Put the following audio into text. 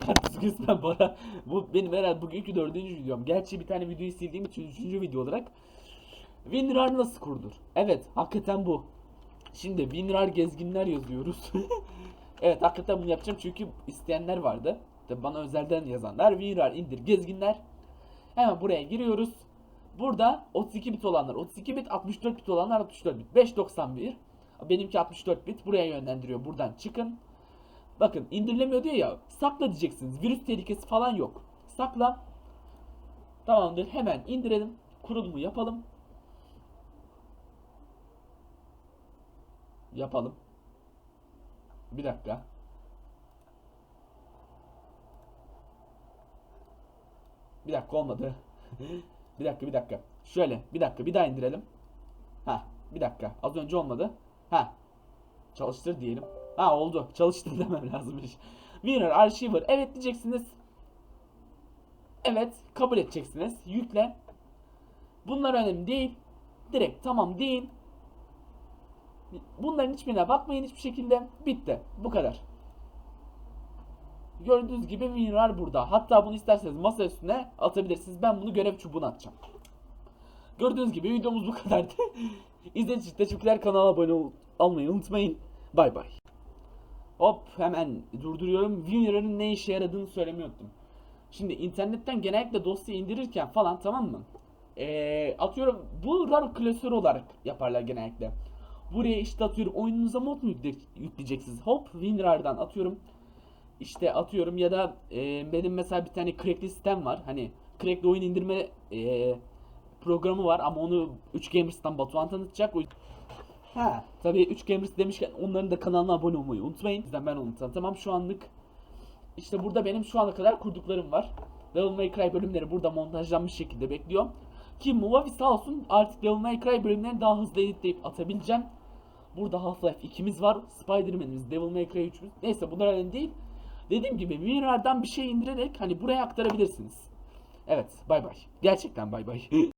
Karpuz kesmem bana. Bu benim herhalde bugünkü dördüncü videom. Gerçi bir tane videoyu sildiğim için üçüncü video olarak. WinRAR nasıl kurulur? Evet hakikaten bu. Şimdi WinRAR gezginler yazıyoruz. evet hakikaten bunu yapacağım çünkü isteyenler vardı. Tabi bana özelden yazanlar. WinRAR indir gezginler. Hemen buraya giriyoruz. Burada 32 bit olanlar 32 bit, 64 bit olanlar 64 bit. 591. Benimki 64 bit. Buraya yönlendiriyor. Buradan çıkın. Bakın indirilemiyor diyor ya. Sakla diyeceksiniz. Virüs tehlikesi falan yok. Sakla. Tamamdır. Hemen indirelim. Kurulumu yapalım. Yapalım. Bir dakika. Bir dakika olmadı. bir dakika bir dakika. Şöyle bir dakika bir daha indirelim. Ha bir dakika. Az önce olmadı. Ha çalıştır diyelim. Ha oldu. Çalıştır demem lazımmış. Winner Archiver evet diyeceksiniz. Evet kabul edeceksiniz. Yükle. Bunlar önemli değil. Direkt tamam deyin. Bunların hiçbirine bakmayın hiçbir şekilde. Bitti. Bu kadar. Gördüğünüz gibi WinRAR burada. Hatta bunu isterseniz masa üstüne atabilirsiniz. Ben bunu görev çubuğuna atacağım. Gördüğünüz gibi videomuz bu kadardı. İzlediğiniz için teşekkürler. Kanala abone ol- olmayı unutmayın. Bay bay. Hop hemen durduruyorum. WinRAR'ın ne işe yaradığını söylemeyi unuttum. Şimdi internetten genellikle dosya indirirken falan tamam mı? Ee, atıyorum bu RAR klasörü olarak yaparlar genellikle. Buraya işte atıyorum oyununuza mod mu yükle- yükleyeceksiniz? Hop WinRAR'dan atıyorum işte atıyorum ya da e, benim mesela bir tane crackli sistem var. Hani crackli oyun indirme e, programı var ama onu 3 Gamers'tan Batuhan tanıtacak. Ha, tabii 3 Gamers demişken onların da kanalına abone olmayı unutmayın. Bizden ben onu tanıtamam şu anlık. İşte burada benim şu ana kadar kurduklarım var. Devil May Cry bölümleri burada montajlanmış şekilde bekliyor. Ki Movavi sağ olsun artık Devil May Cry bölümlerini daha hızlı editleyip atabileceğim. Burada Half-Life 2'miz var. Spider-Man'imiz, Devil May Cry 3'ümüz. Neyse bunlar önemli değil. Dediğim gibi WinRAR'dan bir şey indirerek hani buraya aktarabilirsiniz. Evet bay bay. Gerçekten bay bay.